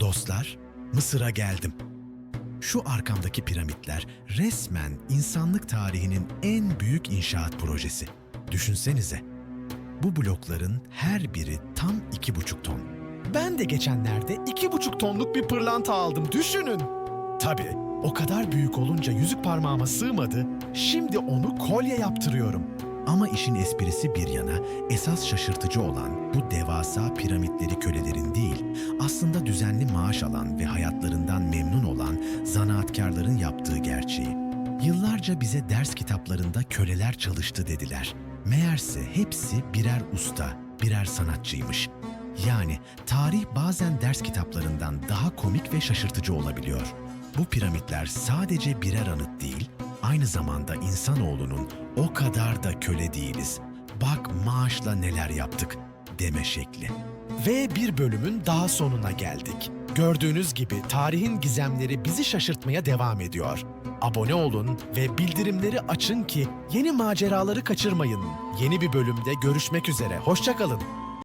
Dostlar, Mısır'a geldim. Şu arkamdaki piramitler resmen insanlık tarihinin en büyük inşaat projesi. Düşünsenize. Bu blokların her biri tam iki buçuk ton. Ben de geçenlerde iki buçuk tonluk bir pırlanta aldım. Düşünün. Tabii o kadar büyük olunca yüzük parmağıma sığmadı. Şimdi onu kolye yaptırıyorum. Ama işin esprisi bir yana, esas şaşırtıcı olan bu devasa piramitleri kölelerin değil, aslında düzenli maaş alan ve hayatlarından memnun olan zanaatkarların yaptığı gerçeği. Yıllarca bize ders kitaplarında köleler çalıştı dediler. Meğerse hepsi birer usta, birer sanatçıymış. Yani tarih bazen ders kitaplarından daha komik ve şaşırtıcı olabiliyor. Bu piramitler sadece birer anıt değil, aynı zamanda insanoğlunun o kadar da köle değiliz. Bak maaşla neler yaptık deme şekli. Ve bir bölümün daha sonuna geldik. Gördüğünüz gibi tarihin gizemleri bizi şaşırtmaya devam ediyor. Abone olun ve bildirimleri açın ki yeni maceraları kaçırmayın. Yeni bir bölümde görüşmek üzere. Hoşçakalın.